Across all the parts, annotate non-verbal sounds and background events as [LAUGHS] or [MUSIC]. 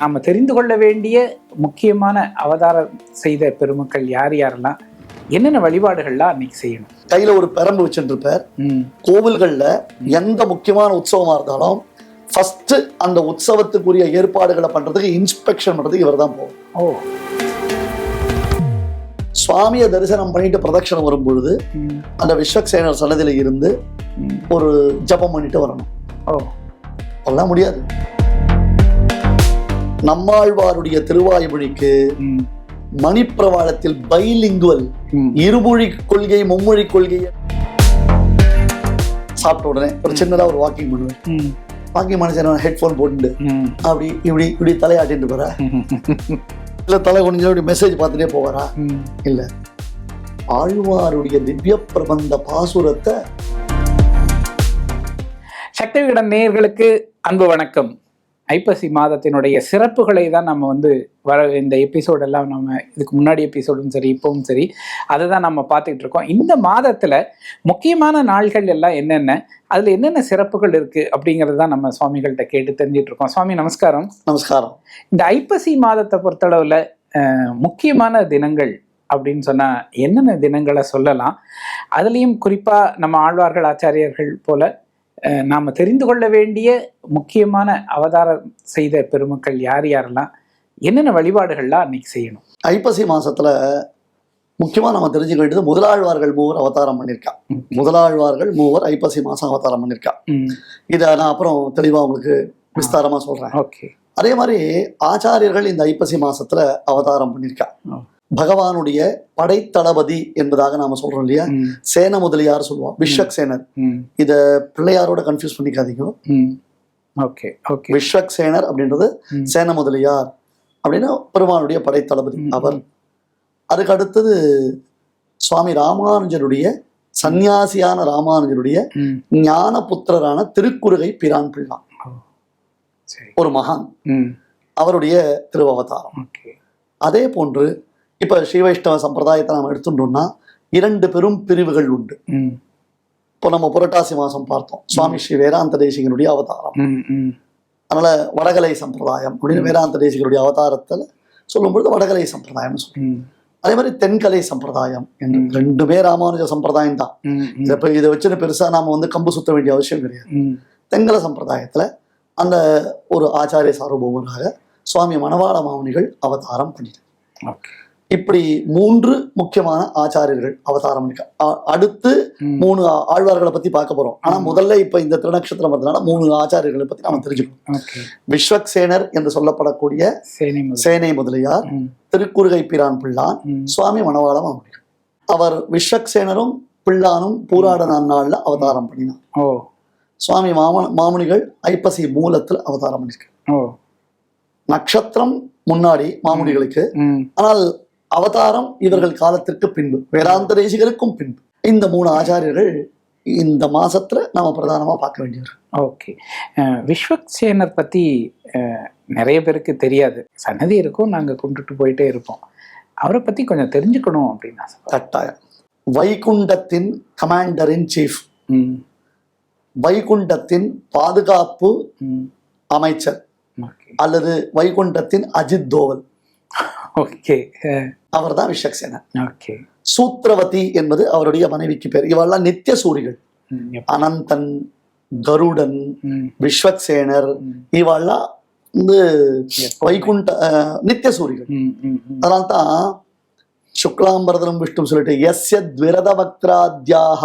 நாம தெரிந்து கொள்ள வேண்டிய முக்கியமான அவதாரம் செய்த பெருமக்கள் யார் யாரெல்லாம் என்னென்ன வழிபாடுகள்லாம் அன்னைக்கு செய்யணும்? கையில ஒரு பெரம்பு ம். கோவில்கள்ல எந்த முக்கியமான உற்சவமா இருந்தாலும் ஃபர்ஸ்ட் அந்த உற்சவத்துக்குரிய ஏற்பாடுகளை பண்றதுக்கு இன்ஸ்பெக்ஷன் பண்றதுக்கு இவர் தான் போகும் ஓ. சுவாமியை தரிசனம் பண்ணிட்டு பிரதட்சணம் வரும் பொழுது ம். அந்த விஸ்வக்சேனர் சன்னதியில இருந்து. ஒரு ஜபம் பண்ணிட்டு வரணும். ஓ. அதெல்லாம் முடியாது. நம்மாழ்வாருடைய திருவாய்மொழிக்கு மணிப்பிரவாளத்தில் பைலிங்குவல் இருமொழி கொள்கை மும்மொழி கொள்கையை சாப்பிட்ட உடனே ஒரு சின்னதா ஒரு வாக்கிங் பண்ணுவேன். வாக்கிங் பண்ண ஹெட்ஃபோன் போட்டுட்டு ம். அப்படி இப்படி இப்படி தலையாட்டிட்டு போறா. [LAUGHS] இல்ல தலை குனிஞ்சு இப்படி மெசேஜ் பார்த்துட்டே போவாரா? இல்ல. ஆழ்வாருடைய திவ்ய பிரபந்த பாசுரத்தை சக்தி விகடன் நேயர்களுக்கு அன்பு வணக்கம். ஐப்பசி மாதத்தினுடைய சிறப்புகளை தான் நம்ம வந்து வர இந்த எபிசோட் எல்லாம் நம்ம இதுக்கு முன்னாடி எபிசோடும் சரி இப்பவும் சரி அதை தான் நம்ம பார்த்துக்கிட்டு இருக்கோம். இந்த மாதத்துல முக்கியமான நாள்கள் எல்லாம் என்னென்ன? அதுல என்னென்ன சிறப்புகள் இருக்கு அப்படிங்கிறது தான் நம்ம சுவாமிகள்கிட்ட கேட்டு தெரிஞ்சிட்டு இருக்கோம். சுவாமி நமஸ்காரம். நமஸ்காரம். இந்த ஐப்பசி மாதத்தை பொறுத்தளவுல முக்கியமான தினங்கள் அப்படின்னு சொன்னா என்னென்ன தினங்களை சொல்லலாம்? அதுலேயும் குறிப்பா நம்ம ஆழ்வார்கள் ஆச்சாரியர்கள் போல நாம தெரிந்து கொள்ள வேண்டிய முக்கியமான அவதாரம் செய்த பெருமக்கள் யார் யாரெல்லாம் என்னென்ன வழிபாடுகள்லாம் அன்னைக்கு செய்யணும்? ஐப்பசி மாசத்துல முக்கியமா நம்ம தெரிஞ்சுக்க வேண்டியது முதலாழ்வார்கள் மூவர் அவதாரம் பண்ணியிருக்கா. முதலாழ்வார்கள் மூவர் ஐப்பசி மாசம் அவதாரம் பண்ணியிருக்கா. இதை நான் அப்புறம் தெளிவா உங்களுக்கு விஸ்தாரமா சொல்றேன். ஓகே. அதே மாதிரி ஆச்சாரியர்கள் இந்த ஐப்பசி மாசத்துல அவதாரம் பண்ணியிருக்கா. பகவானுடைய படைத்தளபதி என்பதாக நாம சொல்றோம் இல்லையா? சேன முதலியார் சொல்லுவோம் விஸ்வக் சேனர். இத பிள்ளையாரோட கன்ஃபியூஸ் பண்ணிக்காதீங்க. Okay okay. விஸ்வக் சேனர் அப்படின்றது. சேன முதலியார் அப்படின்னா பெருமானுடைய படைத்தளபதி அவர். அதுக்கு அடுத்தது சுவாமி ராமானுஜருடைய சந்நியாசியான ராமானுஜருடைய ஞான புத்திரரான திருக்குறுகை பிரான் பிள்ளான் சரி. ஒரு மகான். அவருடைய திருவவதாரம். ஓகே. அதே போன்று இப்ப ஸ்ரீ வைஷ்ணவ சம்பிரதாயத்தை நாம் எடுத்துட்டோம்னா இரண்டு பெரும் பிரிவுகள் உண்டு. இப்போ நம்ம புரட்டாசி மாசம் பார்த்தோம். சுவாமி ஸ்ரீ வேதாந்த தேசிகனுடைய அவதாரம். அதனால வடகலை சம்பிரதாயம் அப்படின்னு வேதாந்த தேசிகனுடைய அவதாரத்துல சொல்லும் பொழுது வடகலை சம்பிரதாயம்னு சொல்றோம். ம். அதே மாதிரி தென்கலை சம்பிரதாயம். ரெண்டுமே ராமானுஜ சம்பிரதாயம் தான். இப்போ இதை வச்சுன்னு பெருசா நாம வந்து கம்பு சுத்த வேண்டிய அவசியம் கிடையாது. தென்கல சம்பிரதாயத்துல அந்த ஒரு ஆச்சாரிய சார்பவராக சுவாமி மணவாள மாமுனிகள் அவதாரம் பண்ணிட்டார் இப்படி மூன்று முக்கியமான ஆச்சாரியர்கள் அவதாரம் அடுத்து மூணு ஆழ்வார்களை பத்தி பார்க்க போறோம். ஆனா. முதல்ல இப்ப இந்த திருநக்ஷத்திரம் வந்ததுனால மூணு ஆச்சாரியர்களை பத்தி நாம தெரிஞ்சுக்கணும். விஸ்வக் சேனர் என்று சொல்லப்படக்கூடிய சேனை முதல் சேனை முதலியார் திருக்குறுகை பிரான் பிள்ளான் சுவாமி மணவாள மாமுனிகள் அவர் விஸ்வக் சேனரும் பிள்ளானும் பூராட நாள்ல அவதாரம் பண்ணினார். ஓ. சுவாமி மாம மாமுனிகள் ஐப்பசி மூலத்துல அவதாரம் பண்ணிருக்கார் ஓ. நட்சத்திரம் முன்னாடி மாமுனிகளுக்கு. ஆனால் அவதாரம் இவர்கள் காலத்திற்கு பின்பு வேதாந்த தேசிகருக்கும் பின்பு. இந்த மூணு ஆச்சாரியர்கள் இந்த மாசத்துல நாம பிரதானமா பார்க்க வேண்டியவர். ஓகே. விஸ்வக் சேனர் பற்றி நிறைய பேருக்கு தெரியாது. சன்னதி இருக்கும் நாங்கள் கும்பிட்டுட்டு போயிட்டே இருப்போம். அவரை பற்றி கொஞ்சம் தெரிஞ்சுக்கணும் அப்படின்னு கட்டாயம். வைகுண்டத்தின் கமாண்டர் இன் சீஃப் வைகுண்டத்தின் பாதுகாப்பு அமைச்சர். அல்லது வைகுண்டத்தின் அஜித் தோவல். ஓகே அவர் தான் விஸ்வக்சேனர் ஓகே சூத்ரவதி என்பது அவருடைய மனைவிக்கு பேர். இவெல்லாம் நித்திய சூரிகள். அனந்தன் கருடன் ம். விஸ்வக்சேனர் ம். இவெல்லாம் வந்து. வைகுண்ட நித்திய சூரிகள். அதனால தான் சுக்லாம்பரதனம் விஷ்ணு சொல்லிட்டு எஸ்ய த்விரத வக்திராத்யாக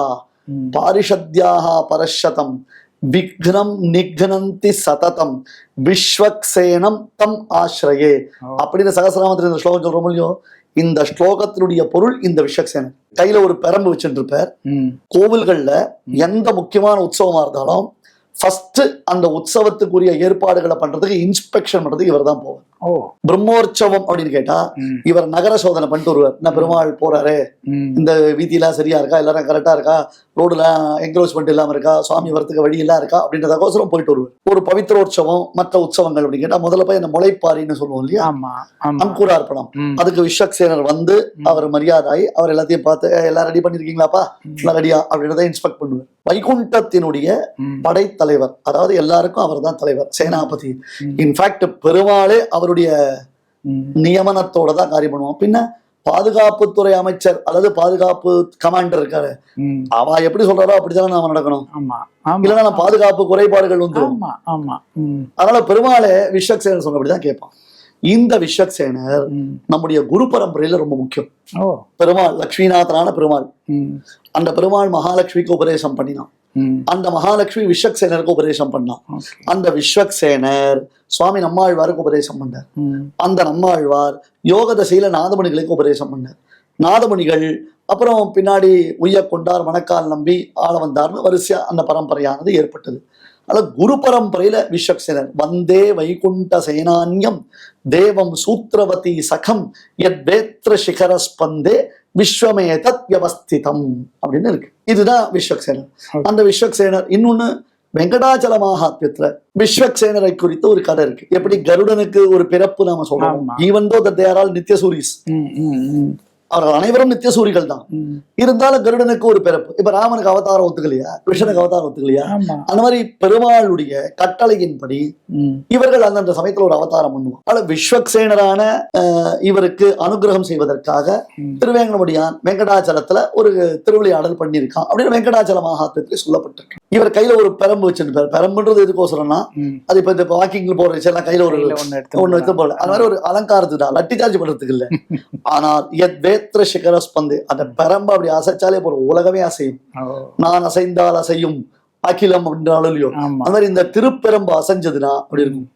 ம். பாரிஷத்யாக பரஷதம் விக்னம் நிக்னந்தி சததம் விஸ்வக்சேனம் தம் ஓ. அப்படின்னு சகசிராமத்தில் இந்த ஸ்லோகம் சொல்றோம் இல்லையோ இந்த ஸ்லோகத்தினுடைய பொருள் இந்த விஸ்வக்சேனன் கையில ஒரு பெரம்பு வச்சுட்டு இருப்பார் கோவில்கள்ல எந்த முக்கியமான உற்சவமா இருந்தாலும் ஃபர்ஸ்ட் அந்த உற்சவத்துக்குரிய ஏற்பாடுகளை பண்றதுக்கு இன்ஸ்பெக்ஷன் பண்றதுக்கு இவர் தான் போவார். பிரம்மோற்சவம் அப்படின்னு கேட்டா இவர் நகர சோதனை பண்ணிட்டு வருவார். என்ன பெருமாள் போறாரு? இந்த வீதியெல்லாம் சரியா இருக்கா? எல்லாரும் கரெக்டா இருக்கா? ரோடுலாம் என்க்ரோச்மெண்ட் இல்லாம இருக்கா? சுவாமி வரத்துக்கு வழி எல்லாம் இருக்கா? அப்படின்றதுக்கோசரம் போயிட்டு வருவார். ஒரு பவித்ரோற்சவம் மற்ற உற்சவங்கள் அப்படின்னு கேட்டா முதல்ல போய் அந்த முளைப்பாரின்னு சொல்லுவோம் இல்லையா? அங்குரார்ப்பணம் அதுக்கு விஸ்வக்சேனர் வந்து அவர் மரியாதை அவர் எல்லாத்தையும் பார்த்து "ஏய், எல்லாம் ரெடி பண்ணிருக்கீங்களாப்பா? எல்லாம் ரெடியா அப்படின்றத இன்ஸ்பெக்ட் பண்ணுவார். வைகுண்டத்தினுடைய படைத்தலைவர் அதாவது எல்லாருக்கும் அவர் தான் தலைவர் சேனாபதி. இன்ஃபேக்ட் பெருமாளே அவருடைய ம், நியமனத்தோட தான் காரியம் பண்ணுவோம் பின்ன பாதுகாப்புத்துறை அமைச்சர் அல்லது பாதுகாப்பு கமாண்டர் இருக்காரு. அவ எப்படி சொல்றாரோ அப்படித்தானே நாம நடக்கணும். இல்லைன்னா பாதுகாப்பு குறைபாடுகள் வந்துடும் அதனால பெருமாளே விஸ்வக்சேனர் சொன்ன அப்படிதான் கேட்பான். இந்த விஸ்வக்சேனர் ம். நம்முடைய குரு பரம்பரையில ரொம்ப முக்கியம். பெருமாள் லக்ஷ்மிநாதனான பெருமாள். அந்த பெருமாள் மகாலட்சுமிக்கு உபதேசம் பண்ணினான். அந்த மகாலட்சுமி விஸ்வக்சேனருக்கு உபதேசம் பண்ணான். அந்த விஸ்வக்சேனர் சுவாமி நம்மாழ்வாருக்கு உபதேசம் பண்ணார் அந்த நம்மாழ்வார் யோக தசையில நாதமணிகளுக்கு உபதேசம் பண்ணார் நாதமணிகள் அப்புறம் பின்னாடி உய்ய கொண்டார் மணக்கால் நம்பி ஆள வந்தார்னு வரிசையா அந்த பரம்பரையானது ஏற்பட்டது. அதாவது குரு பரம்பரையில விஸ்வக்சேனர் வந்தே வைகுண்ட சேனான்யம் தேவம் சூத்திரவதி சகம் எத் வேத்ர சிகர ஸ்பந்தே விஸ்வமே தத் வியவஸ்திதம் அப்படின்னு இருக்கு. இதுதான் விஸ்வக்சேனர் அந்த விஸ்வக்சேனர் இன்னொன்னு வெங்கடாச்சல மகாத்மியத்துல விஸ்வக்சேனரை குறித்து ஒரு கதை இருக்கு. எப்படி கருடனுக்கு ஒரு பிறப்பு நாம சொல்றோம். ஈவன் தோ தட் ஆல் சூரிஸ் ம், அவர்கள் அனைவரும் நித்திய சூரிகள் தான். இருந்தாலும் கருடனுக்கு ஒரு பிறப்பு. இப்ப ராமனுக்கு அவதாரம் ஒத்துக்கலையா கிருஷ்ணனுக்கு அவதாரம் ஒத்துக்கலையா அந்த மாதிரி பெருமாளுடைய கட்டளையின்படி இவர்கள் அந்தந்த சமயத்துல ஒரு அவதாரம் பண்ணுவோம் ஆனா விஸ்வக்சேனரான இவருக்கு அனுகிரகம் செய்வதற்காக. திருவேங்கடமுடியான் வெங்கடாச்சலத்துல ஒரு திருவிளையாடல் பண்ணியிருக்கான் அப்படின்னு வெங்கடாச்சல மகாத்மத்தில் சொல்லப்பட்டிருக்கு. இவர் கையில ஒரு பெரம்பு வச்சிருப்பார். பெரம்புன்றது எதுக்கோசரம்னா. அது இப்ப இந்த வாக்கிங்ல போற எல்லாம் கையில ஒரு ஒண்ணு எடுத்து ஒண்ணு எடுத்து போல அது மாதிரி ஒரு அலங்காரத்துக்கு தான் லட்டி சார்ஜ் பண்றதுக்கு இல்ல. [LAUGHS] ஆனால் எத் வேத்திர சிகர ஸ்பந்து. அந்த பெரம்பு அப்படி அசைச்சாலே போறோம் உலகமே அசையும். நான் அசைந்தால் அசையும். அகிலம் அப்படின்றாலும் இல்லையோ அந்த மாதிரி இந்த திருப்பெரம்பு அசைஞ்சதுன்னா அப்படி இருக்கும்.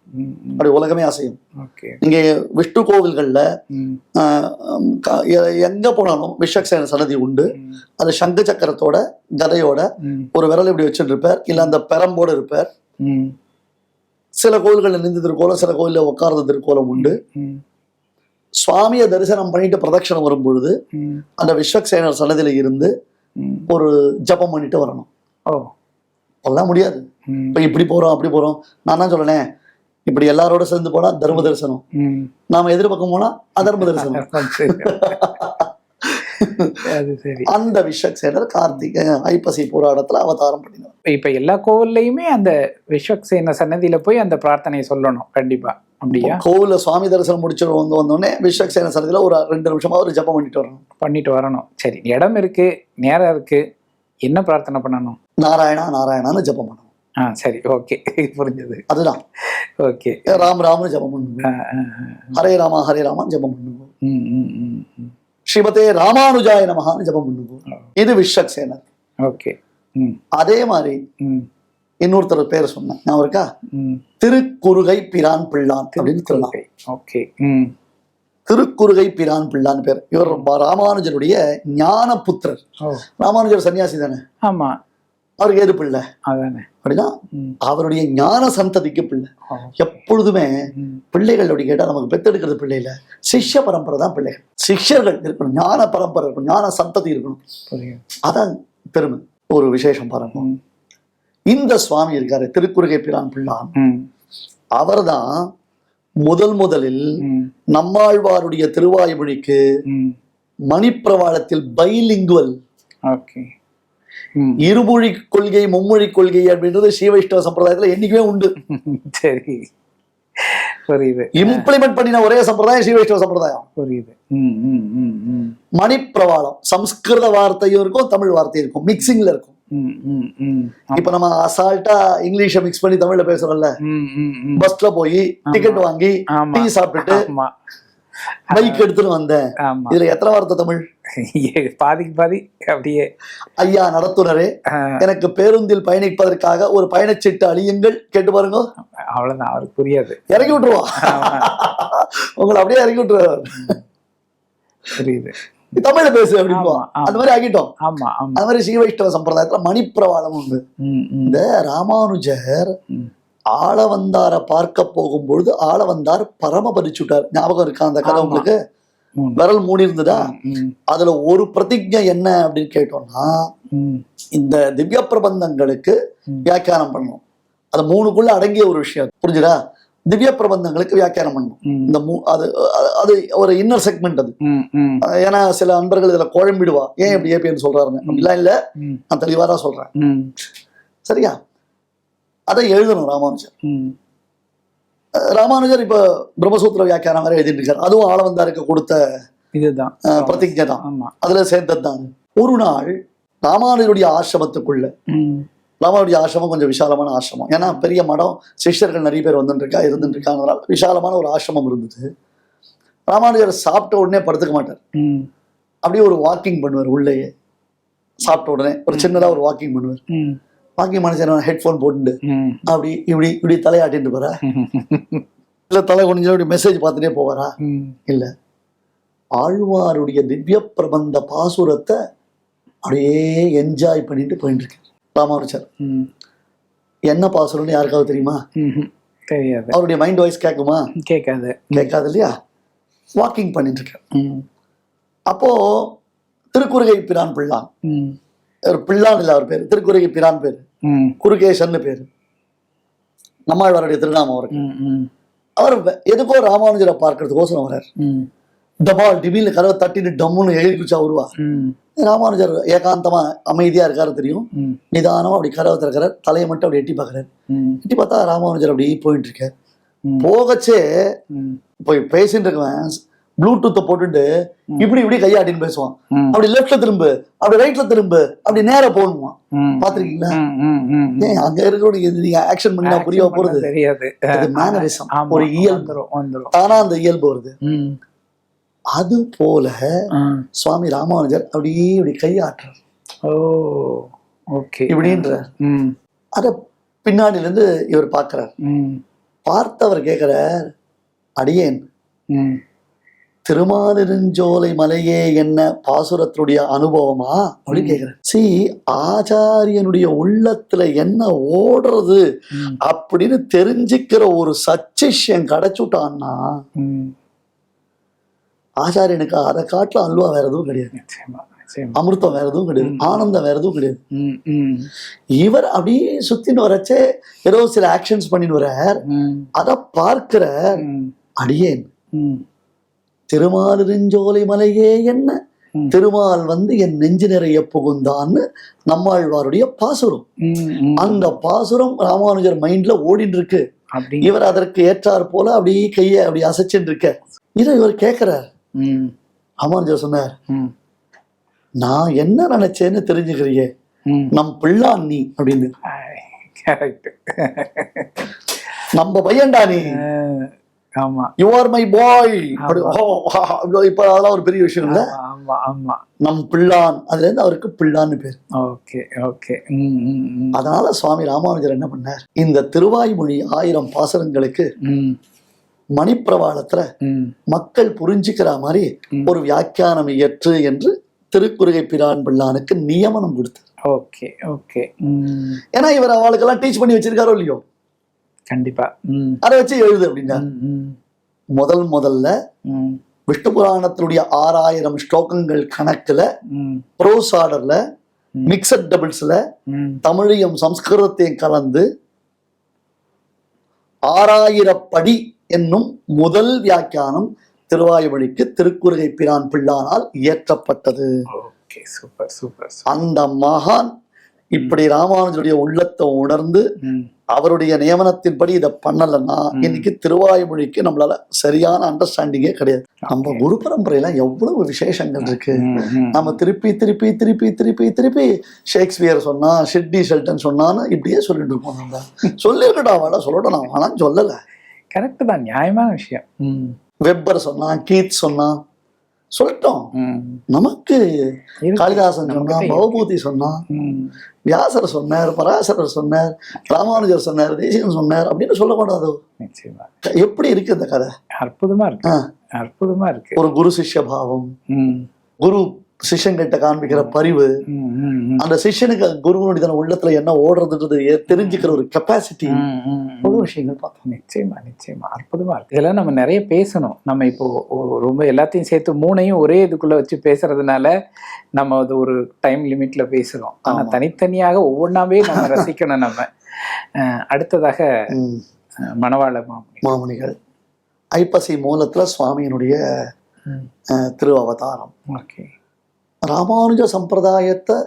அப்படி உலகமே அசையும். இங்க விஷ்ணு கோவில்கள்ல எங்க போனாலும் விஸ்வக்சேன சன்னதி உண்டு. அது சங்கு சக்கரத்தோட கதையோட ஒரு விரல் இப்படி வச்சுட்டு இருப்பார் இல்ல அந்த பெரம்போட இருப்பார். சில கோயில்கள்ல நின்று திருக்கோலம் சில கோயில்ல உட்கார்ந்த திருக்கோலம் உண்டு. சுவாமியை தரிசனம் பண்ணிட்டு பிரதட்சணம் வரும் பொழுது ம், அந்த விஸ்வக்சேனர் சன்னதியில இருந்து. ஒரு ஜபம் பண்ணிட்டு வரணும். ஓ. அதெல்லாம் முடியாது. இப்ப இப்படி போறோம் அப்படி போறோம். நான் தான் சொல்றேனே இப்படி எல்லாரோட சேர்ந்து போனா தர்ம தரிசனம். நாம எதிர்பக்கம் போனா அதர்ம தரிசனம். [LAUGHS] அந்த விஸ்வக்சேனர் கார்த்திகை ஐப்பசி போராட்டத்துல அவதாரம் பண்ணினார். இப்ப எல்லா கோவில்லையுமே அந்த விஸ்வக்சேன சன்னதியில போய் அந்த பிரார்த்தனையை சொல்லணும் கண்டிப்பா. அப்படியா? கோவில்ல சுவாமி தரிசனம் முடிச்சு வந்து வந்தோடனே விஸ்வக்சேன சன்னதியில ஒரு ரெண்டு நிமிஷமா ஒரு ஜபம் பண்ணிட்டு வரணும். பண்ணிட்டு வரணும். சரி இடம் இருக்கு நேரம் இருக்கு என்ன பிரார்த்தனை பண்ணணும்? நாராயணா நாராயணான்னு ஜபம் பண்ணணும். ஆ சரி ஓகே புரிஞ்சது. அதுதான். ஓகே. ராம் ராம்னு ஜபம் பண்ணுங்க. ஹரே ராமா ஹரே ராமான்னு ஜபம் பண்ணுங்க. ம், ம், ம். ஸ்ரீமதே ராமானுஜாய நமகான்னு ஜபம் பண்ணுங்க இது விஸ்வக்சேனர் ஓகே. அதே மாதிரி இன்னொருத்தர் பேர் சொன்னேன். நான் இருக்கா? திருக்குறுகை பிரான் பிள்ளான் அப்படின்னு சொல்லலாம். ஓகே. திருக்குறுகை பிரான் பிள்ளான் பேர். இவர் ராமானுஜருடைய ஞான புத்திரர் ராமானுஜர் சன்னியாசி தானே? ஆமா. அவருக்கு ஏது பிள்ளை? அப்படின்னா அவருடைய ஞான சந்ததிக்கு பிள்ளை. எப்பொழுதுமே பிள்ளைகள் அப்படி கேட்டா நமக்கு பெத்தெடுக்கிறது பிள்ளை இல்ல சிஷ்ய பரம்பரை தான் பிள்ளைகள். சிஷ்யர்கள் இருக்கணும் ஞான பரம்பரை இருக்கணும் ஞான சந்ததி இருக்கணும். அதான் பெருமை. ஒரு விசேஷம் பாருங்க. இந்த சுவாமி இருக்காரு திருக்குறுகை பிரான் பிள்ளான் ம். அவர்தான் முதல் முதலில் நம்மாழ்வாருடைய திருவாய்மொழிக்கு மணிப்பிரவாளத்தில் பைலிங்குவல் ஓகே. இருமொழி கொள்கை மும்மொழி கொள்கை அப்படின்றது ஸ்ரீ வைஷ்ணவ சம்பிரதாயத்துல என்னைக்குமே உண்டு. சரி. புரியுது. இம்ப்ளிமெண்ட் பண்ணின ஒரே சம்பிரதாயம் ஸ்ரீ வைஷ்ணவ சம்பிரதாயம். புரியுது. மணிப்பிரவாளம் சம்ஸ்கிருத வார்த்தையும் இருக்கும் தமிழ் வார்த்தையும் இருக்கும் மிக்சிங்ல இருக்கும். இப்ப நம்ம அசால்ட்டா இங்கிலீஷை மிக்ஸ் பண்ணி தமிழ்ல பேசுறோம்ல. பஸ்ல போய் டிக்கெட் வாங்கி டீ சாப்பிட்டுட்டு பைக் எடுத்துட்டு வந்தேன். இதுல எத்தனை வார்த்தை தமிழ்? பாதிக்கு பாதி அப்படியே. ஐயா நடத்துனரே எனக்கு பேருந்தில் பயணிப்பதற்காக ஒரு பயணச்சீட்டு அழியுங்கள். கேட்டு பாருங்க. அவ்வளவுதான் அவருக்கு புரியாது. இறக்கி விட்டுருவான் உங்களை அப்படியே இறக்கி விட்டுருவார். புரியுது. தமிழ்ல பேசு ஆமா. அந்த மாதிரி ஆகிட்டோம் ஆமா அந்த மாதிரி ஸ்ரீ வைஷ்ணவ சம்பிரதாயத்துல மணிப்பிரவாளம் உண்டு. இந்த ராமானுஜர். ஆளவந்தார பார்க்க போகும்பொழுது ஆளவந்தார் பரம பறிச்சுட்டார் ஞாபகம் இருக்கா அந்த கதை. உங்களுக்கு. விரல் மூடி இருந்ததா அதுல ஒரு பிரதிஜை என்ன அப்படின்னு கேட்டோம்னா இந்த திவ்ய பிரபந்தங்களுக்கு. வியாக்கியானம் பண்ணணும். அது மூணுக்குள்ள அடங்கிய ஒரு விஷயம். புரிஞ்சுதா? திவ்ய பிரபந்தங்களுக்கு வியாக்கியானம் பண்ணணும். ம், இந்த மூ அது அது- ஒரு இன்னர் செக்மெண்ட் அது. ஏன்னா சில அன்பர்கள் இதுல குழம்பிடுவா. ஏன் இப்படி ஏபின்னு சொல்றாருன்னு? அப்படிலாம் இல்ல. நான் தெளிவா தான் சொல்றேன். சரியா? அதை எழுதணும் ராமானுஜர். ராமானுஜர் இப்ப பிரம்மசூத்திர வியாக்கியானம் வேற எழுதிட்டு இருக்காரு அதுவும் ஆளவந்தாருக்கு கொடுத்த இதுதான். பிரதிஜை தான். ஆமா. அதுல சேர்ந்தது தான் ஒரு நாள் ராமானுஜருடைய ஆசிரமத்துக்குள்ள ராமானுடைய ஆசிரமம் கொஞ்சம் விசாலமான ஆசிரமம். ஏன்னா பெரிய மடம் சிஷ்யர்கள் நிறைய பேர் வந்துட்டு இருக்கா இருந்துட்டு இருக்காங்கனால விசாலமான ஒரு ஆசிரமம் இருந்தது. ராமானுஜர் சாப்பிட்ட உடனே படுத்துக்க மாட்டார். அப்படியே ஒரு வாக்கிங் பண்ணுவார் உள்ளேயே. சாப்பிட்ட உடனே. ஒரு சின்னதா ஒரு வாக்கிங் பண்ணுவார். வாக்கிங் மனுஷன் ஹெட்ஃபோன் போட்டுட்டு ம். அப்படி இப்படி இப்படி தலையாட்டிட்டு போறா. [LAUGHS] இல்ல தலை குனிஞ்சு இப்படி மெசேஜ் பார்த்துட்டே போவாரா? இல்ல. ஆழ்வாருடைய திவ்ய பிரபந்த பாசுரத்தை அப்படியே என்ஜாய் பண்ணிட்டு போயிட்டு இருக்காரு ராமானுஜர். ம், என்ன பாசுரம்னு யாருக்காவது தெரியுமா. தெரியாது. அவருடைய மைண்ட் வாய்ஸ் கேட்குமா கேட்காது கேட்காது இல்லையா? வாக்கிங் பண்ணிட்டு இருக்காரு ம், அப்போ திருக்குறுகை பிரான் பிள்ளான் ஒரு பிள்ளான் இல்லை அவர் பேர். திருக்குறுகை பிரான் பேர். குருகேசன்னு பேர். நம்மாழ்வாருடைய திருநாமம் அவருக்கு. அவர் எதுக்கோ ராமானுஜரை பார்க்கறதுக்கோசரம் வர்றார். டபால் டிபியில் கதவை தட்டிட்டு டம்முன்னு எழுதி குச்சா வருவா. ராமானுஜர் ஏகாந்தமா அமைதியா இருக்காரு தெரியும். நிதானமா அப்படி கதவை திறக்கிறார். தலையை மட்டும் அப்படி எட்டி பார்க்கறாரு. எட்டி பார்த்தா ராமானுஜர் அப்படி போயிட்டு இருக்கார். போகச்சே போய் பேசிட்டு இருக்கவன் ப்ளூடூத்தை போட்டுட்டு இப்படி இப்படி கையாட்டின்னு பேசுவான். அப்படி லெஃப்ட்ல திரும்பு அப்படி ரைட்ல திரும்பு அப்படி நேரா போகணுமா. பாத்திருக்கீங்களா. ஏன் அங்க இருக்கிற நீங்க ஆக்ஷன் பண்ணா புரிய போறது? தெரியாது. அது மேனரிசம் ஒரு இயல்பு. வந்துரும் தானா அந்த இயல்பு வருது. அது போல. சுவாமி ராமானுஜர் அப்படியே இப்படி கையாட்டுறார். ஓ ஓகே. இப்படின்ற. அத பின்னாடில இருந்து இவர் பார்க்கிறார். ம். பார்த்தவர் கேட்கிறார் அடியேன் திருமாலிருஞ்சோலை மலையே என்ன பாசுரத்தினுடைய அனுபவமா? அப்படின்னு கேட்கிறார் சி ஆச்சாரியனுடைய உள்ளத்துல என்ன ஓடுறது? அப்படின்னு தெரிஞ்சுக்கிற ஒரு சச்சிஷ்யம் கிடைச்சுட்டான்னா. ஆச்சாரியனுக்கு அதை காட்டுல அல்வா வேற எதுவும் கிடையாது. அமிர்தம் வேற எதுவும் கிடையாது. ஆனந்தம் வேற எதுவும் கிடையாது. இவர் அப்படியே சுத்தின்னு வரச்சே ஏதோ சில ஆக்ஷன்ஸ் பண்ணின்னு ம். அதை பார்க்கிற அடியேன். திருமாலிருஞ்சோலை மலையே என்ன. திருமால் வந்து என் நெஞ்சு நிறைய புகுந்தான்னு நம்மாழ்வாருடைய பாசுரம். அந்த பாசுரம் ராமானுஜர் மைண்ட்ல ஓடிட்டு இருக்கு இவர் அதற்கு ஏற்றார் போல அப்படியே கையை அப்படி அசைச்சுட்டு இருக்க இதை இவர் கேட்கிறார் ராமானுஜர் சொன்னார் நான் என்ன நினைச்சேன்னு தெரிஞ்சுக்கிறியே நம் பிள்ளான் நீ அப்படின்னு. நம்ம பையன்டா நீ. ஆமா. யூ ஆர் மை பாய் இப்ப அதெல்லாம் ஒரு பெரிய விஷயம் இல்ல. ஆமா ஆமா நம் பிள்ளான் அதுல இருந்து அவருக்கு பிள்ளான்னு பேர். Okay okay. அதனால சுவாமி ராமானுஜர் என்ன பண்ணார்? இந்த திருவாய்மொழி ஆயிரம் பாசனங்களுக்கு மணிப்பிரவாளத்துல மக்கள் புரிஞ்சுக்கிற மாதிரி. ஒரு வியாக்கியானம் இயற்று என்று திருக்குறுகை பிரான் பிள்ளானுக்கு நியமனம் கொடுத்தார். Okay okay. ஏன்னா இவர் அவளுக்கெல்லாம் டீச் பண்ணி வச்சிருக்காரோ இல்லையோ? கண்டிப்பா. அதை வச்சு எழுது அப்படின்னா முதல் முதல்ல விஷ்ணு புராணத்தினுடைய ஆறாயிரம் ஸ்லோகங்கள் கணக்குல ப்ரோஸ் ஆர்டர்ல. மிக்சட் டபுள்ஸ்ல தமிழையும் சம்ஸ்கிருதத்தையும் கலந்து ஆறாயிரப்படி என்னும் முதல் வியாக்கியானம் திருவாயுமொழிக்கு திருக்குறுகை பிரான் பிள்ளானால் இயற்றப்பட்டது. சூப்பர் சூப்பர் அந்த மகான் இப்படி ராமானுஜருடைய உள்ளத்தை உணர்ந்து அவருடைய நியமனத்தின்படி இதை பண்ணலைன்னா. இன்னைக்கு திருவாயுமொழிக்கு நம்மளால சரியான அண்டர்ஸ்டாண்டிங்கே கிடையாது நம்ம. குரு பரம்பரையில எவ்வளவு விசேஷங்கள் இருக்கு. நம்ம திருப்பி திருப்பி திருப்பி திருப்பி திருப்பி ஷேக்ஸ்பியர் சொன்னா ஷெட்டி ஷெல்டன் சொன்னான்னு இப்படியே சொல்லிட்டு இருப்போம் நம்ம [LAUGHS] சொல்லிருக்கட்டா வேணா சொல்லட்டும் நான் வேணாம் சொல்லல கரெக்ட் தான் நியாயமான விஷயம் வெப்பர் சொன்னா கீத் சொன்னா சொல்லட்டும். நமக்கு. காளிதாசன் சொன்னா நம்மகிட்ட இருக்கு. பவபூதி சொன்னா வியாசர் சொன்னார் பராசரர் சொன்னார் ராமானுஜர் சொன்னார் தேசிகன் சொன்னார் அப்படின்னு சொல்லக்கூடாது. எப்படி இருக்கு இந்த கதை? அற்புதமா இருக்கு. அற்புதமா இருக்கு. ஒரு குரு சிஷ்ய பாவம் குரு சிஷ்யன்கிட்ட காண்பிக்கிற பரிவு. அந்த சிஷ்யனுக்கு குருவனுடைய தன் உள்ளத்துல என்ன ஓடுறதுன்றது தெரிஞ்சுக்கிற ஒரு கெப்பாசிட்டி. அவ்வளவு விஷயங்கள் பார்த்தோம். நிச்சயமா நிச்சயமா. அற்புதமா இருக்கு. இதெல்லாம் நம்ம நிறைய பேசணும். நம்ம இப்போ ரொம்ப எல்லாத்தையும் சேர்த்து மூணையும் ஒரே இதுக்குள்ள வச்சு பேசுறதுனால நம்ம அது ஒரு டைம் லிமிட்ல பேசுறோம். ஆனா. தனித்தனியாக ஒவ்வொன்றாவே நம்ம ரசிக்கணும் நம்ம. அடுத்ததாக மணவாள மாமணி மாமணிகள் ஐப்பசி மூலத்துல சுவாமியினுடைய திரு அவதாரம் ஓகே. ராமானுஜ சம்பிரதாயத்தை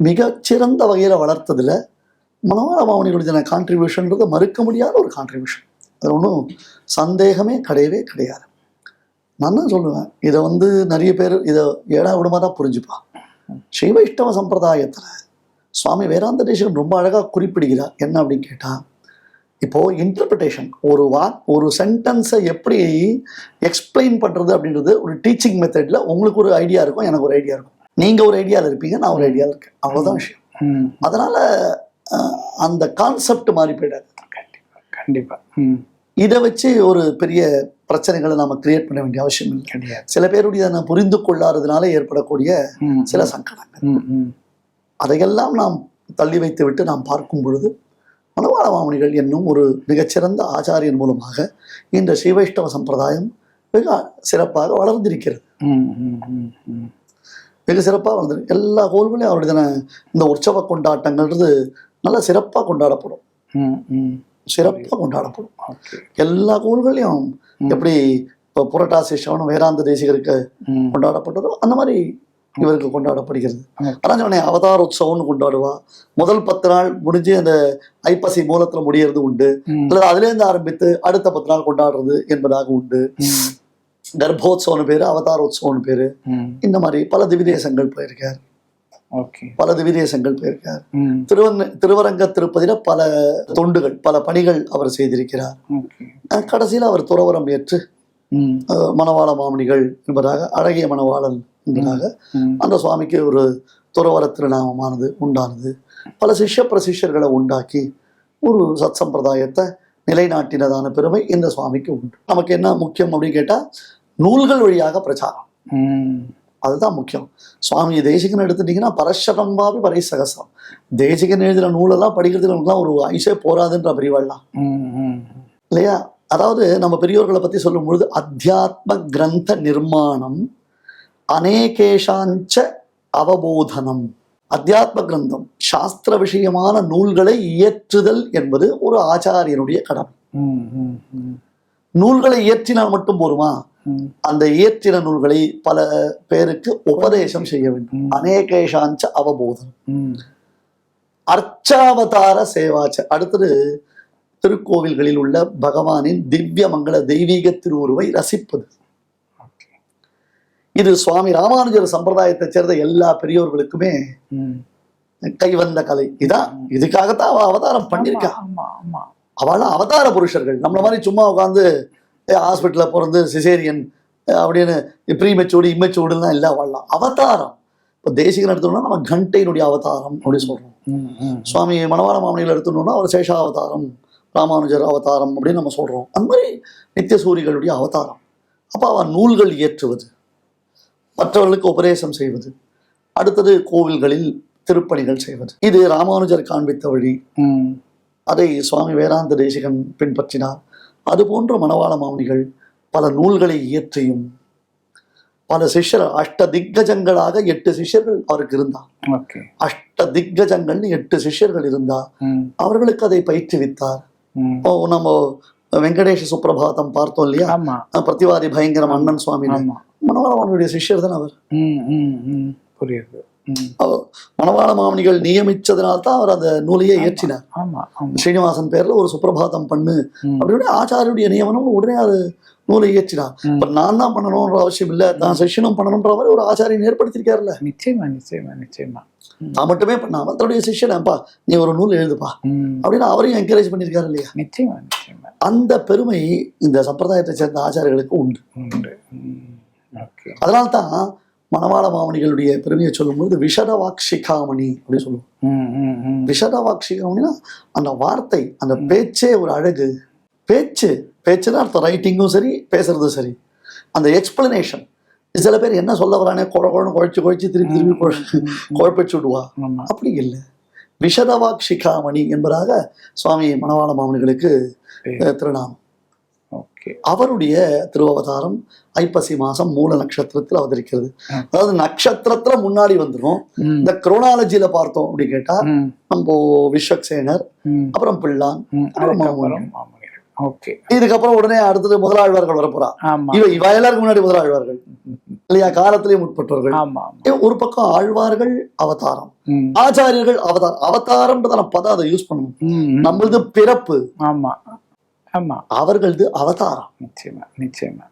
மிகச்சிறந்த வகையில் வளர்த்ததில் மனோகர மாமனிகளுடைய கான்ட்ரிபியூஷன்ன்றது மறுக்க முடியாத ஒரு கான்ட்ரிபியூஷன் அது ஒன்றும் சந்தேகமே கிடையவே கிடையாது. நான் தான் சொல்லுவேன் இதை வந்து நிறைய பேர் இதை ஏடா விடமாக தான் புரிஞ்சுப்பா. சைவ இஷ்டவ சம்பிரதாயத்தில் சுவாமி வேதாந்த தேசிகன் ரொம்ப அழகாக குறிப்பிடுகிறார் என்ன அப்படின்னு கேட்டால் இப்போ இன்டர்பிரிட்டேஷன் ஒரு வா ஒரு சென்டென்ஸை எப்படி எக்ஸ்பிளைன் பண்ணுறது அப்படின்றது ஒரு டீச்சிங் மெத்தடில் உங்களுக்கு ஒரு ஐடியா இருக்கும் எனக்கு ஒரு ஐடியா இருக்கும். நீங்கள் ஒரு ஐடியாவில் இருப்பீங்க நான் ஒரு ஐடியாவில் இருக்கேன். அவ்வளோதான் விஷயம். அதனால அந்த கான்செப்ட் மாறி போயிடாது. கண்டிப்பா கண்டிப்பா. ம். இதை வச்சு ஒரு பெரிய பிரச்சனைகளை நாம கிரியேட் பண்ண வேண்டிய அவசியம் இல்லை. கிடையாது. சில பேருடைய அதை புரிந்து கொள்ளாததுனால ஏற்படக்கூடிய சில சங்கடங்கள். அதையெல்லாம் நாம் தள்ளி வைத்து விட்டு நாம் பார்க்கும் பொழுது மணவாள மாமணிகள் என்னும் ஒரு மிகச்சிறந்த ஆச்சாரியன் மூலமாக இந்த ஸ்ரீ வைஷ்ணவ சம்பிரதாயம் மிக சிறப்பாக வளர்ந்திருக்கிறது. மிக சிறப்பாக வளர்ந்து எல்லா கோள்களையும் அவருடைய இந்த உற்சவ கொண்டாட்டங்கள்ன்றது நல்லா சிறப்பாக கொண்டாடப்படும். சிறப்பாக கொண்டாடப்படும். எல்லா கோள்களையும் ம். எப்படி இப்போ புரட்டாசி சிவனும் வேதாந்த தேசிகருக்கு கொண்டாடப்பட்டதோ அந்த மாதிரி இவருக்கு கொண்டாடப்படுகிறது. அதான் சொன்னேன் அவதார உற்சவம்னு கொண்டாடுவா முதல் பத்து நாள் முடிஞ்சு அந்த ஐப்பசி மூலத்துல முடியறது உண்டு. அல்லது அதுலேருந்து ஆரம்பித்து அடுத்த பத்து நாள் கொண்டாடுறது என்பதாக உண்டு. கர்ப்போத்சவம்னு பேரு அவதார உற்சவம்னு பேரு இந்த மாதிரி பல திவிதேசங்கள் போயிருக்கார். பல திவிதேசங்கள் போயிருக்கார். ம். திருவங்க திருவரங்க திருப்பதியில பல தொண்டுகள் பல பணிகள் அவர் செய்திருக்கிறார். கடைசியில அவர் துறவரம் ஏற்று மணவாள மாமணிகள் என்பதாக அழகிய மணவாளன் என்பதாக அந்த சுவாமிக்கு ஒரு துறவர திருநாமமானது உண்டானது. பல சிஷ்ய பிரசிஷ்யர்களை உண்டாக்கி ஒரு சத் சம்பிரதாயத்தை நிலைநாட்டினதான பெருமை இந்த சுவாமிக்கு உண்டு. நமக்கு என்ன முக்கியம் அப்படின்னு கேட்டால் நூல்கள் வழியாக பிரச்சாரம். அதுதான் முக்கியம். சுவாமி தேசிகன் எடுத்துட்டீங்கன்னா பரஷதம்பாவி பரை சகசம் தேசிகன் எழுதின நூலெல்லாம் படிக்கிறதுக்கு நமக்குலாம் ஒரு ஐசே போராதுன்ற பிரிவாள்லாம் ம் ம் இல்லையா? அதாவது நம்ம பெரியோர்களை பற்றி சொல்லும் பொழுது அத்தியாத்ம கிரந்த நிர்மாணம் அநேகேஷாஞ்ச அவபோதனம். அத்தியாத்ம கிரந்தம் சாஸ்திர விஷயமான நூல்களை இயற்றுதல் என்பது ஒரு ஆச்சாரியனுடைய கடமை. நூல்களை இயற்றினால் மட்டும் போருமா அந்த இயற்றின நூல்களை பல பேருக்கு உபதேசம் செய்ய வேண்டும். அநேகேஷாஞ்ச அவபோதனம். அர்ச்சாவதார சேவாச்ச. அடுத்தது திருக்கோவில்களில் உள்ள பகவானின் திவ்ய மங்கள தெய்வீக திருவுருவை ரசிப்பது. இது சுவாமி ராமானுஜர் சம்பிரதாயத்தைச் சேர்ந்த எல்லா பெரியோர்களுக்குமே கைவந்த கலை. இதான். இதுக்காகத்தான் அவ அவதாரம் பண்ணியிருக்கா. அவளாம் அவதார புருஷர்கள். நம்மள மாதிரி சும்மா உட்காந்து ஹாஸ்பிட்டலில் பிறந்து சிசேரியன் அப்படின்னு ப்ரீமெச்சூடு இம்மெச்சூடுலாம் இல்லை அவள்லாம். அவதாரம். இப்போ தேசிகன் எடுத்தோம்னா நம்ம கண்டையினுடைய அவதாரம் அப்படின்னு சொல்றோம். ம் ம் சுவாமி மணவாள மாமனிகள் எடுத்துட்டோம்னா அவர் சேஷாவதாரம் ராமானுஜர் அவதாரம் அப்படின்னு நம்ம சொல்றோம். அந்த மாதிரி நித்தியசூரிகளுடைய அவதாரம். அப்போ அவன் நூல்கள் இயற்றுவது. மற்றவர்களுக்கு உபதேசம் செய்வது அடுத்தது கோவில்களில் திருப்பணிகள் செய்வது. இது ராமானுஜர் காண்பித்த வழி. அதை சுவாமி வேதாந்த தேசிகன் பின்பற்றினார். அதுபோன்ற மணவாள மாமனிகள் பல நூல்களை இயற்றியும் பல சிஷ்யர் அஷ்ட திக்கஜங்களாக எட்டு சிஷ்யர்கள் அவருக்கு இருந்தார். அஷ்ட திக்கஜங்கள்னு எட்டு சிஷ்யர்கள் இருந்தா அவர்களுக்கு அதை பயிற்றுவித்தார். நம்ம வெங்கடேஷ சுப்பிரபாதம் பார்த்தோம் இல்லையா? பிரதிவாதி பயங்கரம் அண்ணன் சுவாமி மணவாள மாமனியுடைய சிஷ்யர் தான் அவர். புரியுது. மணவாள மாமனிகள் நியமிச்சதுனால தான் அவர் அந்த நூலையே ஆமா ஸ்ரீனிவாசன் பேர்ல ஒரு சுப்பிரபாதம் பண்ணு அப்படின்னு ஆச்சாரியுடைய நியமனம் உடனே அது நூலை இயற்றினார். இப்ப நான் தான் பண்ணணும்ன்ற அவசியம் இல்லை நான் சிஷ்யனும் பண்ணணுன்ற மாதிரி ஒரு ஆச்சாரியன் ஏற்படுத்தியிருக்காருல்ல. நிச்சயமா நிச்சயமா நிச்சயமா. நான் மட்டுமே பண்ணாம தன்னுடைய சிஷ்யனப்பா நீ ஒரு நூல் எழுதுப்பா அப்படின்னு அவரையும் என்கரேஜ் பண்ணியிருக்காரு இல்லையா? நிச்சயமா நிச்சயமா. அந்த பெருமை இந்த சம்பிரதாயத்தை சேர்ந்த ஆச்சாரியர்களுக்கு உண்டு. உண்டு ம் ஓகே அதனால தான் மணவாள மாமணிகளுடைய பெருமையை சொல்லும்போது விஷடவாக்ஷிகாமணி அப்படின்னு சொல்லுவோம். விஷடவாக்ஷிகாமணினா அந்த வார்த்தை அந்த பேச்சே ஒரு அழகு. பேச்சு பேச்சுன்னா அர்த்தம் ரைட்டிங்கும் சரி பேசுறதும் சரி. அந்த எக்ஸ்பிளனேஷன் சில பேர் என்ன சொல்ல வரானே குழ குழன்னு குழைச்சு குழைச்சு திருப்பி திருப்பி குழ- குழப்பிச்சு விடுவா? அப்படி இல்லை. விஷதவாக் சிகாமணி என்பதாக சுவாமி மணவாள மாமனிகளுக்கு திருநாமம். அவருடைய திருவவதாரம் ஐப்பசி மாசம் மூல நட்சத்திரத்தில் அவதரிக்கிறது. அதாவது நட்சத்திரத்துல முன்னாடி வந்துடும் இந்த குரோனாலஜியில பார்த்தோம் அப்படின்னு கேட்டா நம்ம விஸ்வக்சேனர் அப்புறம் பிள்ளான் இதுக்கப்புறம் உடனே அடுத்தது முதலாழ்வார்கள் வரப்போறா. இவ இவ எல்லாருக்கும் முன்னாடி முதலாழ்வார்கள். இல்லையா? காலத்திலேயே முற்பட்டவர்கள். ஒரு பக்கம் ஆழ்வார்கள் அவதாரம். ஆச்சாரியர்கள் அவதாரம் அவதாரம்ன்றத நம்ம பதம் அதை யூஸ் பண்ணணும். நம்மளது பிறப்பு. ஆமா. ஆமா. அவர்களது அவதாரம். நிச்சயமா நிச்சயமா.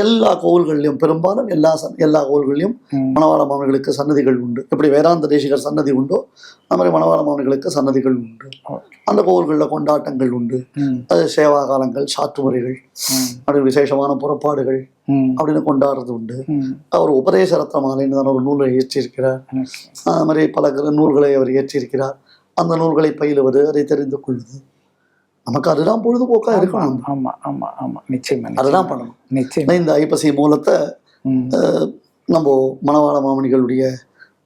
எல்லா கோவில்கள்லயும் பெரும்பாலும் எல்லா எல்லா கோவில்கள்லயும் ம். மணவாள மாமன்களுக்கு சன்னதிகள் உண்டு. எப்படி வேதாந்த தேசிகர் சன்னதி உண்டோ அந்த மாதிரி மணவாள மாமன்களுக்கு சன்னதிகள் உண்டு. அந்த கோவில்களில் கொண்டாட்டங்கள் உண்டு. அது சேவா காலங்கள் சாத்து முறைகள் ம். அப்படி விசேஷமான புறப்பாடுகள் அப்படின்னு கொண்டாடுறது உண்டு. அவர் உபதேச ரத்ன மாலைன்னு தான் ஒரு நூலை இயற்றியிருக்கிறார். அது மாதிரி பல நூல்களை அவர் இயற்றியிருக்கிறார் அந்த நூல்களை பயிலுவது அதை தெரிந்து கொள்வது. நமக்கு அதுதான் பொழுதுபோக்கா ஆமா இருக்கணும். ஆமா ஆமா ஆமா. நிச்சயமா அதுதான். பண்ணணும். நிச்சயமா. இந்த ஐப்பசி மூலத்தை நம்ம மணவாள மாமணிகளுடைய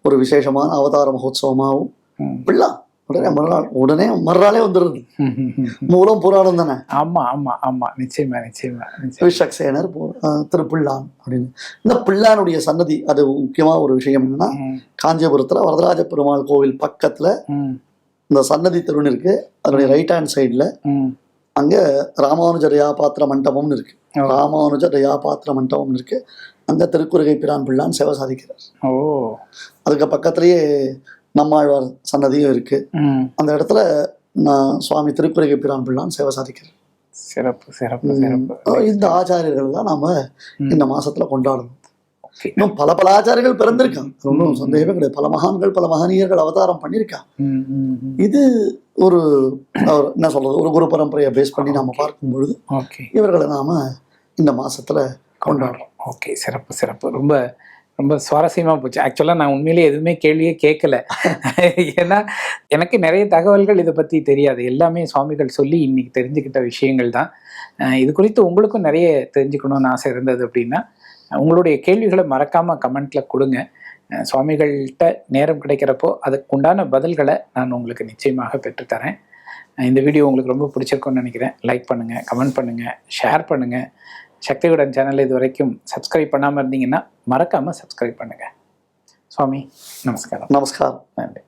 ஒரு விசேஷமான அவதார மகோத்சவமாகவும் ம். பிள்ளா உடனே மறுநாள் உடனே மறுநாளே வந்துடுது. மூலம் புராணம் தானே? ஆமா ஆமா ஆமா. நிச்சயமா நிச்சயமா அஹ், திரு பிள்ளான் அப்படின்னு. இந்த பிள்ளானுடைய சன்னதி அது முக்கியமா ஒரு விஷயம் என்னன்னா காஞ்சிபுரத்துல வரதராஜ பெருமாள் கோவில் பக்கத்துல இந்த சன்னதி திருன்னு இருக்கு. அதனுடைய ரைட் ஹேண்ட் சைடுல. அங்க ராமானுஜ தயாபாத்திர மண்டபம்னு இருக்கு. ஓ. ராமானுஜ தயாபாத்திர மண்டபம் இருக்கு. அங்க திருக்குறுகை பிரான் பிள்ளான் சேவை சாதிக்கிறார். ஓ. அதுக்கு பக்கத்துலயே நம்மாழ்வார் சன்னதியும் இருக்கு. அந்த இடத்துல நான் சுவாமி திருக்குறுகை பிரான் பிள்ளான் சேவை சாதிக்கிறேன் சிறப்பு சிறப்பு சிறப்பு. இந்த ஆச்சாரியர்கள் தான் நாம. இந்த மாசத்துல கொண்டாடணும். இன்னும் பல பல ஆச்சாரியர்கள் பிறந்திருக்காங்க அது ஒன்றும் சந்தேகமே கிடையாது. பல மகான்கள் பல மகனியர்கள் அவதாரம் ம், ம். இது ஒரு என்ன சொல்றது ஒரு குரு பரம்பரையை பேஸ் பண்ணி நாம பார்க்கும் பொழுது இவர்களை நாம இந்த மாசத்துல கொண்டாடுறோம். ஓகே சிறப்பு சிறப்பு. ரொம்ப ரொம்ப சுவாரஸ்யமா போச்சு. ஆக்சுவலாக நான் உண்மையிலேயே எதுவுமே கேள்வியே கேட்கல. [LAUGHS] ஏன்னா எனக்கு நிறைய தகவல்கள் இதை பற்றி தெரியாது. எல்லாமே சுவாமிகள் சொல்லி இன்னைக்கு தெரிஞ்சுக்கிட்ட விஷயங்கள் தான். இது குறித்து உங்களுக்கும் நிறைய தெரிஞ்சுக்கணும்னு ஆசை இருந்தது அப்படின்னா உங்களுடைய கேள்விகளை மறக்காம கமெண்ட்ல கொடுங்க. சுவாமிகள்கிட்ட நேரம் கிடைக்கிறப்போ அதுக்குண்டான பதில்களை நான் உங்களுக்கு நிச்சயமாக பெற்றுத்தரேன். இந்த வீடியோ உங்களுக்கு ரொம்ப பிடிச்சிருக்கும்னு நினைக்கிறேன். லைக் பண்ணுங்க கமெண்ட் பண்ணுங்க ஷேர் பண்ணுங்க. சக்தியுடன் சேனல் இது வரைக்கும் சப்ஸ்கிரைப் பண்ணாமல் இருந்தீங்கன்னா மறக்காம சப்ஸ்கிரைப் பண்ணுங்க. சுவாமி நமஸ்காரம். நமஸ்காரம். நன்றி.